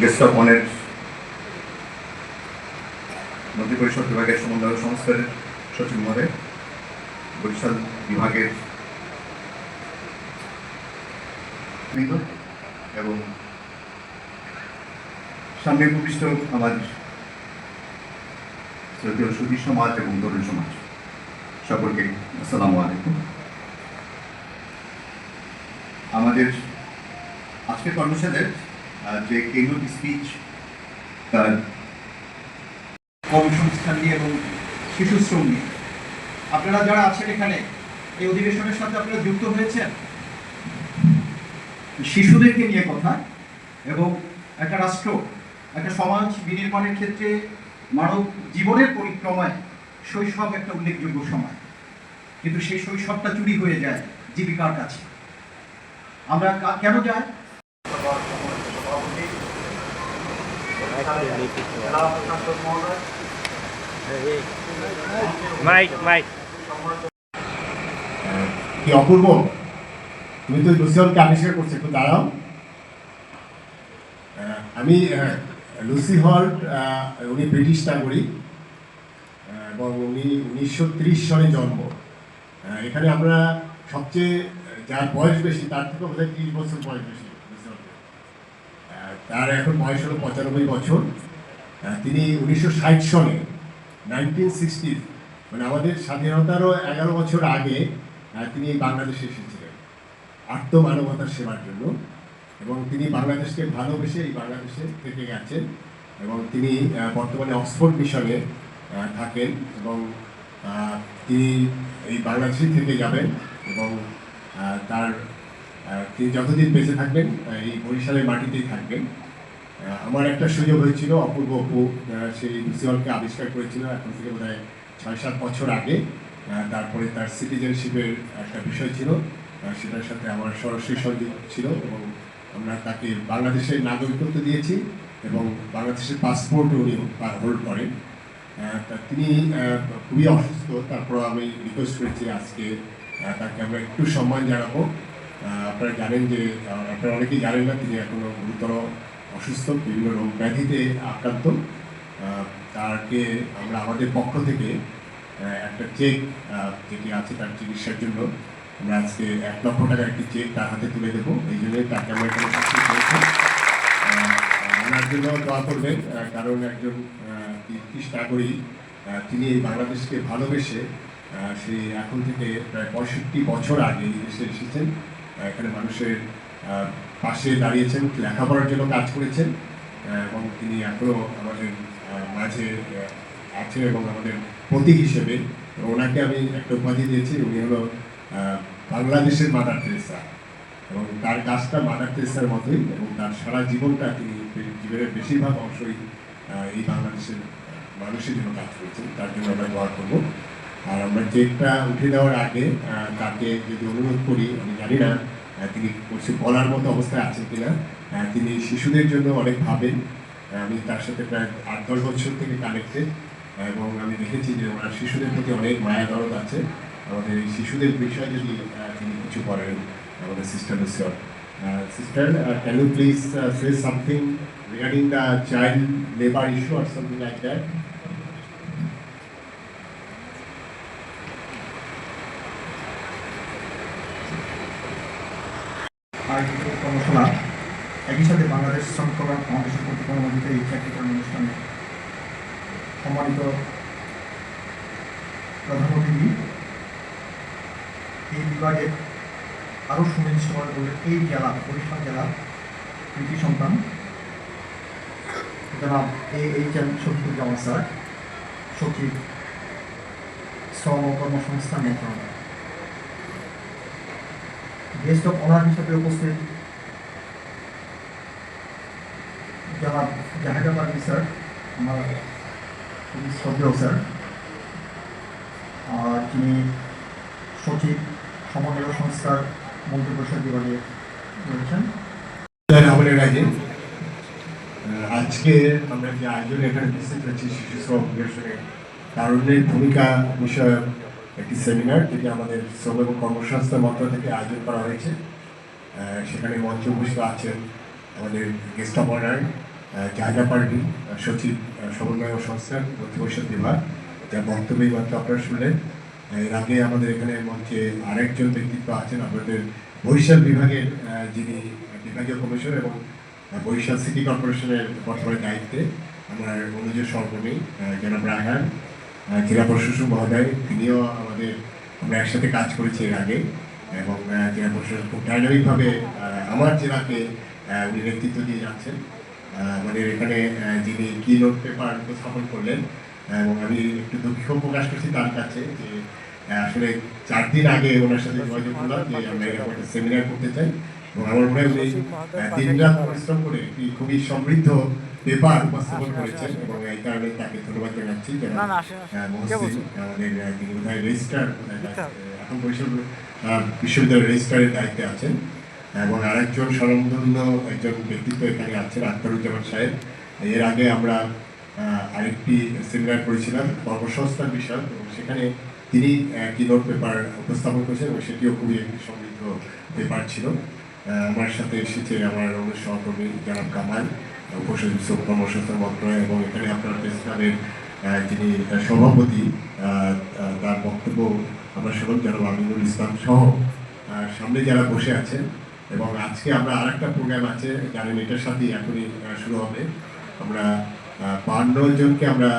Guest of অনের মন্ত্রী পরিষদ বিভাগের সমন্বয় সংস্থার সচিব মহোদয় বরিশাল বিভাগের এবং সামনে উপবিষ্ট আমার শ্রদ্ধেয় সুধী সমাজ এবং তরুণ সমাজ। সকলকে আসসালামু আলাইকুম। আমাদের আজকের কর্মশালার আহ, যে কেন্দ্র স্পিচ কর্মসংস্থান নিয়ে এবং শিশু শ্রম নিয়ে আপনারা যারা আছেন এখানে, এই অধিবেশনের সাথে আপনারা যুক্ত হয়েছেন? শিশুদেরকে নিয়ে কথা এবং একটা রাষ্ট্র, একটা সমাজ বিনির্মাণের ক্ষেত্রে মানব জীবনের পরিক্রমায় শৈশব একটা উল্লেখযোগ্য সময়। কিন্তু সেই শৈশবটা চুরি হয়ে যায় জীবিকার কাছে। আমরা কেন যাই? কি অপূর্ব? তুমি তো লুসিয়নকে আবিষ্কার করছ একটু দাঁড়াও। আমি লুসি আহ, উনি ব্রিটিশ নাগরিক এবং উনি উনিশশো ত্রিশ সালে জন্ম। এখানে আমরা সবচেয়ে যার বয়স বেশি তার থেকে বোধহয় ত্রিশ বছর বয়স বেশি তার এখন বয়স হলো পঁচানব্বই বছর। তিনি উনিশশো ষাট সনে নাইনটিন সিক্সটির মানে আমাদের স্বাধীনতারও এগারো বছর আগে তিনি বাংলাদেশে এসেছিলেন, আত্মমানবতার সেবার জন্য। এবং তিনি বাংলাদেশকে ভালোবেসে এই বাংলাদেশে থেকে গেছেন এবং তিনি বর্তমানে অক্সফোর্ড মিশনে থাকেন এবং তিনি এই বাংলাদেশে থেকে যাবেন এবং তার তিনি যতদিন বেঁচে থাকবেন এই বরিশালের মাটিতেই থাকবেন। আমার একটা সুযোগ হয়েছিল, অপূর্ব অপু সেই লুসিওলকে আবিষ্কার করেছিল এখন থেকে বোধ হয় ছয় সাত বছর আগে। তারপরে তার সিটিজেনশিপের একটা বিষয় ছিল সেটার সাথে আমার সরাসরি সংযোগ ছিল এবং আমরা তাকে বাংলাদেশের নাগরিকত্ব দিয়েছি এবং বাংলাদেশের পাসপোর্টও উনি হোল্ড করেন। তা তিনি খুবই অসুস্থ তারপর আমি রিকোয়েস্ট করেছি আজকে তাকে আমরা একটু সম্মান জানাব। আপনারা জানেন যে আপনারা অনেকেই জানেন না, তিনি এখনও গুরুতর অসুস্থ, বিভিন্ন রোগ ব্যাধিতে আক্রান্ত। তাকে আমরা, আমাদের পক্ষ থেকে একটা চেক যেটি আছে তার চিকিৎসার জন্য, আমরা আজকে এক লক্ষ টাকার একটি চেক তার হাতে তুলে দেবো। এই জন্যই তাকে আমরা ওনার জন্য দোয়া করবেন কারণ একজন ব্রিটিশ নাগরিক তিনি এই বাংলাদেশকে ভালোবেসে সেই এখন থেকে প্রায় পঁয়ষট্টি বছর আগে এই দেশে এসেছেন। এখানে মানুষের পাশে দাঁড়িয়েছেন, লেখাপড়ার জন্য কাজ করেছেন এবং তিনি এখনও আমাদের মাঝে আছেন এবং আমাদের প্রতীক হিসেবে। ওনাকে আমি একটা উপাধি দিয়েছি, উনি হলো বাংলাদেশের মাদার তেরেসা। এবং তার কাজটা মাদার তেরেসার মতোই এবং তার সারা জীবনটা তিনি জীবনের বেশিরভাগ অংশই এই বাংলাদেশের মানুষের জন্য কাজ করেছেন। তার জন্য আমরা দোয়া করব। আর আমরা চেকটা উঠে দেওয়ার আগে তাকে যদি অনুরোধ করি, আমি জানি না তিনি কিছু বলার মতো অবস্থায় আছেন কিনা তিনি শিশুদের জন্য অনেক ভাবেন আমি তার সাথে প্রায় আট, দশ বছর থেকে কানেক্টেড এবং আমি দেখেছি যে ওনার শিশুদের প্রতি অনেক মায়া দরদ আছে। আমাদের এই শিশুদের বিষয়ে যদি তিনি কিছু করেন আমাদের sister sister sister can you please say something regarding the child labour issue or something like that আয়োজিত কর্মশালা একই সাথে বাংলাদেশ শ্রম কল্যাণ ফাউন্ডেশন কর্তৃক অনুমোদিত এই চাকরিকরণ অনুষ্ঠানে সম্মানিত প্রধান অতিথি এই বিভাগের আরও সুনির্দিষ্ট করে বললেন এই জেলা, বরিশাল জেলা কৃতি সন্তান। জনাব A H M Shafiquzzaman sir, সচিব শ্রম ও কর্মসংস্থান মন্ত্রণালয়। গেস্ট অফ অনার হিসাবে উপস্থিত জনাব জাহেদার আলী স্যার, আমার খুবই স্যার। আর যিনি সচিব সমন্বয় সংস্থার মন্ত্রিপরিষদ বিভাগে রয়েছেন। আজকে আমরা যে আয়োজনে এখানে উপস্থিত হয়েছি, শিশু শ্রম নিরসনে তারুণ্যের ভূমিকা বিষয়ক একটি সেমিনার, যেটি আমাদের শ্রম এবং কর্মসংস্থান মন্ত্রক থেকে আয়োজন করা হয়েছে। সেখানে মঞ্চ উপস্থিত আছেন আমাদের গেস্ট অফ অনার জায়গা পার্টি সচিব সমন্বয় সংস্থার মন্ত্রী পরিষদ বিভাগ। যার বক্তব্যই মাত্র আপনারা শুনলেন। এর আগে আমাদের এখানে মঞ্চে আরেকজন ব্যক্তিত্ব আছেন, আমাদের বরিশাল বিভাগের যিনি বিভাগীয় কমিশনার এবং বরিশাল সিটি কর্পোরেশনের বর্তমানে দায়িত্বে। আমার অনুজ সহকর্মী জনাব রায়হান জেলা প্রশাসক মহোদয়, তিনিও আমাদের, আমরা একসাথে কাজ করেছি এর আগে। এবং জেলা প্রশাসক খুব ডাইনামিকভাবে আমার জেলাকে উনি নেতৃত্ব দিয়ে যাচ্ছেন। আমাদের এখানে যিনি কি নোট পেপার উপস্থাপন করলেন এবং আমি একটু দুঃখ প্রকাশ করছি তার কাছে যে আসলে চার দিন আগে ওনার সাথে যোগাযোগ করলাম যে আমরা এরকম একটা সেমিনার করতে চাই। এবং আমার মনে হয় উনি দিন রাত পরিশ্রম করে একটি খুবই সমৃদ্ধ পেপার উপস্থাপন করেছেন এবং এই কারণে তাকে ধন্যবাদ জানাচ্ছি। যারা? আমাদের বোধহয় রেজিস্ট্রার এখন বিশ্ববিদ্যালয়ের রেজিস্ট্রারের দায়িত্বে আছেন। এবং আরেকজন স্বনামধন্য একজন ব্যক্তিত্ব এখানে আছেন আখতারুজ্জামান সাহেব। এর আগে আমরা আরেকটি সেমিনার করেছিলাম কর্মসংস্থান বিষয় এবং সেখানে তিনি কি নোট পেপার উপস্থাপন করেছেন এবং সেটিও খুবই একটি সমৃদ্ধ পেপার ছিল। আমার সাথে এসেছে আমার সহকর্মী জানাব কামাল উপসচিব কর্মসংস্থান মন্ত্রণালয় এবং এখানে আপনার প্রেস ক্লাবের আহ, যিনি সভাপতি তার বক্তব্য আমরা শুনলাম যেন আমিনুল ইসলাম সহ। সামনে যারা বসে আছেন এবং আজকে আমরা আর একটা প্রোগ্রাম আছে জানেন এটার সাথেই এখনই শুরু হবে। আমরা বান্ন আমরা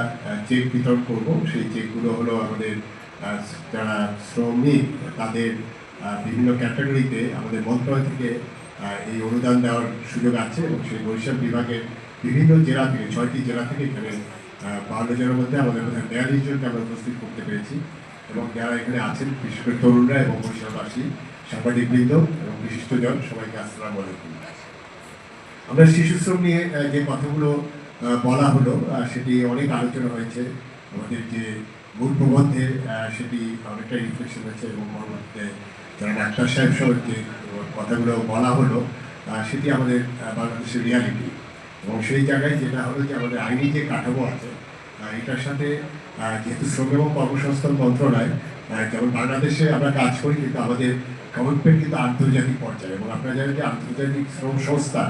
চেক বিতরণ করব। সেই চেকগুলো হলো আমাদের যারা শ্রমিক, তাদের বিভিন্ন ক্যাটাগরিতে আমাদের মন্ত্রণালয় থেকে এই অনুদান দেওয়ার সুযোগ আছে এবং সেই বরিশাল বিভাগের বিভিন্ন জেলা থেকে, ছয়টি জেলা থেকে এখানে বান্ন জনের মধ্যে আমাদের বোধহয় বিয়াল্লিশ জনকে আমরা উপস্থিত করতে পেরেছি এবং যারা এখানে আছেন, বিশেষ করে তরুণরা এবং বরিশালবাসী, সাংবাদিকবৃন্দ এবং বিশিষ্টজন, সবাইকে আসসালামু আলাইকুম। আমরা শিশু শ্রম নিয়ে যে কথাগুলো বলা হলো সেটি অনেক আলোচনা হয়েছে। আমাদের যে মূল প্রবন্ধে সেটি অনেকটা রিফ্লেকশন হয়েছে এবং পরবর্তীতে যারা ডাক্তার সাহেব সহ যে কথাগুলো বলা হলো সেটি আমাদের বাংলাদেশের রিয়ালিটি এবং সেই জায়গায় যেটা হলো যে আমাদের আইনি যে কাঠামো আছে এটার সাথে যেহেতু শ্রম এবং কর্মসংস্থান মন্ত্রণালয় যেমন বাংলাদেশে আমরা কাজ করি, কিন্তু আমাদের কমিটমেন্ট কিন্তু আন্তর্জাতিক পর্যায়ে। এবং আপনারা জানেন যে আন্তর্জাতিক শ্রম সংস্থা,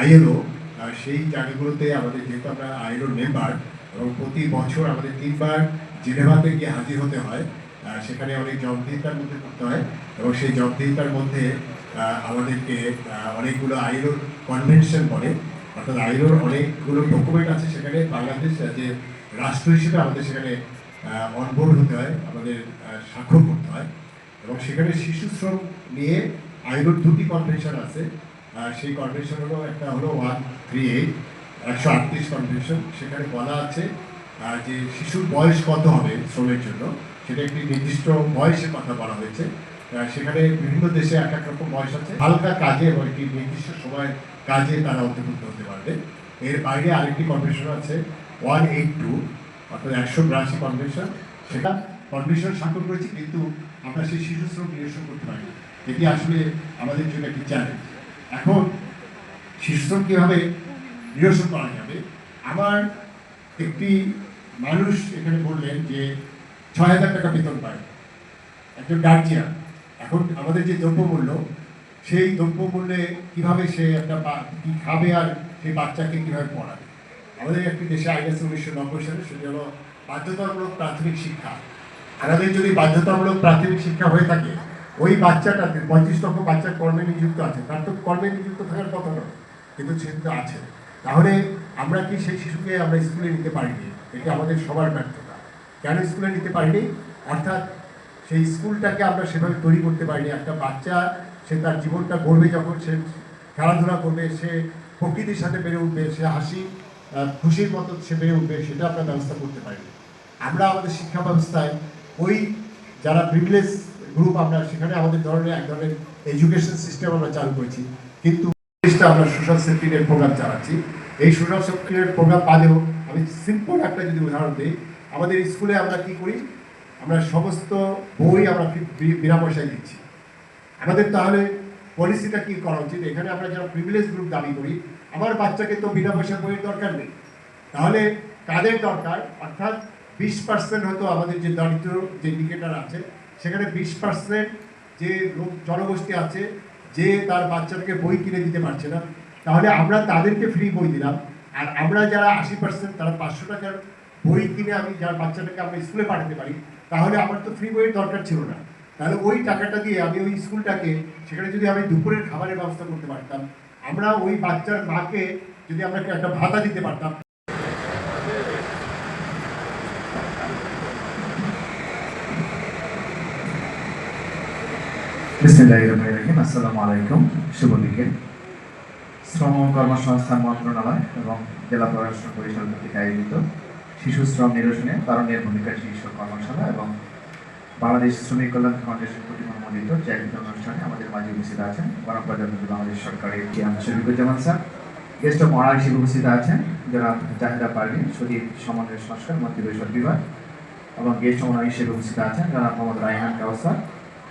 আইএলও সেই জায়গাগুলোতে আমাদের যেহেতু আমরা আইএলওর মেম্বার এবং প্রতি বছর আমাদের তিনবার জেনেভাতে গিয়ে হাজির হতে হয় সেখানে অনেক জবাবদিহিতার মধ্যে করতে হয়, এবং সেই জবাবদিহিতার মধ্যে আমাদেরকে অনেকগুলো আইএলওর কনভেনশন বলে। অর্থাৎ আইএলওর অনেকগুলো ডকুমেন্ট আছে সেখানে বাংলাদেশ যে রাষ্ট্র হিসেবে আমাদের সেখানে অনবোর্ড হতে হয়, আমাদের স্বাক্ষর করতে হয়। এবং সেখানে শিশু শ্রম নিয়ে আইলোর দুটি কনভেনশন আছে। সেই কনভেনশন হলো একটা হলো ওয়ান থ্রি এইট একশো আটত্রিশ সেখানে বলা আছে যে শিশুর বয়স কত হবে শ্রমের জন্য, সেটা একটি নির্দিষ্ট বয়সের কথা বলা হয়েছে। সেখানে বিভিন্ন দেশে এক এক রকম বয়স আছে। হালকা কাজে এবং একটি নির্দিষ্ট সময় কাজে তারা অন্তর্ভুক্ত হতে পারবে। এর বাইরে আরেকটি কনভেনশন আছে ওয়ান এইট টু অর্থাৎ একশো বিরাশি কনভেনশন সেটা কনভেনশন স্বাক্ষর করেছি, কিন্তু আমরা সেই শিশু শ্রম নিরসন করতে পারি এটি আসলে আমাদের জন্য একটি চ্যালেঞ্জ এখন শিশু শ্রম কীভাবে নিরসন করা যাবে? আমার একটি মানুষ এখানে বললেন যে ছয় হাজার টাকা বেতন পায়। একজন গার্জিয়ান এখন আমাদের যে দ্রব্যমূল্য, সেই দ্রব্যমূল্যে কীভাবে সে একটা কি খাবে আর সেই বাচ্চাকে কীভাবে পড়াবে? আমাদের একটি দেশে আইন আছে উনিশশো নব্বই সালে সেটি হলো বাধ্যতামূলক প্রাথমিক শিক্ষা। আমাদের যদি বাধ্যতামূলক প্রাথমিক শিক্ষা হয়ে থাকে ওই বাচ্চাটাতে পঁয়ত্রিশ লক্ষ বাচ্চা কর্মে নিযুক্ত আছে, তার তো কর্মে নিযুক্ত থাকার কথা নয়, কিন্তু সে কিন্তু আছে। তাহলে আমরা কি সেই শিশুকে আমরা স্কুলে নিতে পারিনি? এটা আমাদের সবার ব্যর্থতা। কেন স্কুলে নিতে পারিনি? অর্থাৎ সেই স্কুলটাকে আমরা সেভাবে তৈরি করতে পারিনি। একটা বাচ্চা, সে তার জীবনটা গড়বে যখন, সে খেলাধুলা করবে, সে প্রকৃতির সাথে বেড়ে উঠবে, সে হাসি খুশির মতো সে বেড়ে উঠবে, সেটা আমরা ব্যবস্থা করতে পারিনি। আমরা আমাদের শিক্ষা ব্যবস্থায় ওই যারা প্রিভিলেজ গ্রুপ আমরা সেখানে আমাদের ধরনের এক ধরনের এডুকেশন সিস্টেম আমরা চালু করেছি। কিন্তু আমরা সোশ্যাল সেফটি নেট প্রোগ্রাম চালাচ্ছি। এই সোশ্যাল সেফটি নেট প্রোগ্রাম বাদেও আমি সিম্পল একটা যদি উদাহরণ দিই, আমাদের স্কুলে আমরা কি করি? আমরা সমস্ত বই আমরা বিনা পয়সায় দিচ্ছি। আমাদের তাহলে পলিসিটা কি করা উচিত? এখানে আমরা যারা প্রিভিলেজ গ্রুপ দাবি করি, আমার বাচ্চাকে তো বিনা পয়সা বইয়ের দরকার নেই। তাহলে কাদের দরকার? অর্থাৎ বিশ পার্সেন্ট হয়তো আমাদের যে দরিদ্র যে ইন্ডিকেটার আছে সেখানে বিশ পার্সেন্ট যে জনগোষ্ঠী আছে, যে তার বাচ্চাটাকে বই কিনে দিতে পারছে না, তাহলে আমরা তাদেরকে ফ্রি বই দিলাম। আর আমরা যারা আশি পার্সেন্ট তারা পাঁচশো টাকার বই কিনে আমি যার বাচ্চাটাকে আমরা স্কুলে পাঠাতে পারি, তাহলে আমার তো ফ্রি বইয়ের দরকার ছিল না। তাহলে ওই টাকাটা দিয়ে আমি ওই স্কুলটাকে সেখানে যদি আমি দুপুরের খাবারের ব্যবস্থা করতে পারতাম, আমরা ওই বাচ্চার মাকে যদি আমরা একটা ভাতা দিতে পারতাম বিসমিল্লাহিররহমানিররহিম। আসসালামু আলাইকুম। শুভ বিকেল। শ্রম কর্মসংস্থান মন্ত্রণালয় এবং জেলা প্রশাসন পরিষদ কর্তৃক আয়োজিত শিশু শ্রম নিরসনে তরুণের ভূমিকা শীর্ষক কর্মশালা এবং বাংলাদেশ শ্রমিক কল্যাণ ফাউন্ডেশন কর্তৃক অনুমোদিত অনুষ্ঠানে আমাদের মাঝে উপস্থিত আছেন গণপ্রজাতন্ত্রী বাংলাদেশ সরকারের TM Shafiquzzaman sir. Guest of honour হিসেবে উপস্থিত আছেন যারা জাহেদা পারভিন সচিব সমন্বয় সংস্কার মন্ত্রী পরিষদ বিভাগ এবং গেস্ট অনার হিসেবে উপস্থিত আছেন যারা মোহাম্মদ রায়হান কাউসার।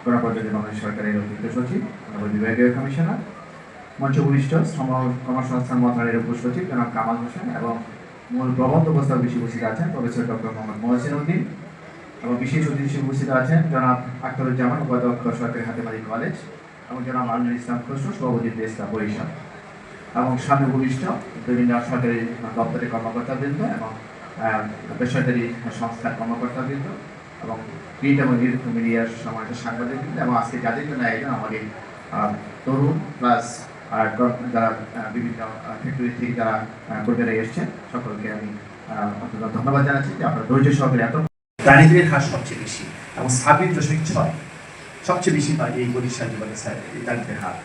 গণপ্রজাতন্ত্রী বাংলাদেশ সরকারের অতিরিক্ত সচিব নগর বিভাগীয় কমিশনার, মঞ্চ ভূমিষ্ঠ শ্রম কর্মসংস্থান মন্ত্রণালয়ের উপসচিব জনাব কামাল হোসেন এবং মূল প্রবন্ধ প্রস্তাব বিশেষ উপস্থিত আছেন প্রফেসর ডক্টর মোহাম্মদ মহসিন উদ্দিন এবং বিশেষ অতিথি উপস্থিত আছেন জনাব আখতারুজ্জামান, উপাধ্যক্ষ সরকারি হাতেমারি কলেজ এবং জনাব আলনুর ইসলাম খসরু, সভাপতি ইসলাম বরিশাল এবং সামনে ভূমিষ্ঠ বিভিন্ন সরকারি দপ্তরের কর্মকর্তাবৃন্দ এবং বেসরকারি সংস্থার কর্মকর্তাবৃন্দ। এবং প্রিন্ট এবং ইলেকট্রনিক মিডিয়ার সমাজের সাংবাদিকবৃন্দ এবং আজকে যাদের জন্য আয়োজন আমাদের তরুণ প্লাস যারা বিভিন্ন ফ্যাক্টরি থেকে যারা কর্মীরা এসছেন, সকলকে আমি অত্যন্ত ধন্যবাদ জানাচ্ছি যে আপনারা ধৈর্য সহকারে এত দারিদ্রের হার সবচেয়ে বেশি এবং ছাব্বিশ দশমিক ছয় সবচেয়ে বেশি হয় এই বরিশাল জীবনে দারিদ্রের হার।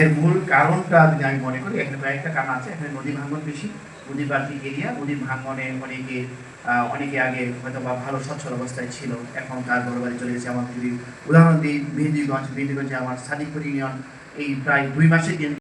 এর মূল কারণটা যদি আমি মনে করি, এখানে কয়েকটা কারণ আছে, এখানে নদী ভাঙন বেশি বাড়তি এরিয়া বুদ্ধি ভাঙনে অনেকে অনেকে আগে হয়তো বা ভালো, সচ্ছল অবস্থায় ছিল, এখন তার বড় বাড়ি চলে গেছে। আমার যদি উদাহরণ দিই মেহেন্দিগঞ্জ মেহেন্দিগঞ্জে আমার সাদিকপুর ইউনিয়ন এই প্রায় দুই মাসের দিন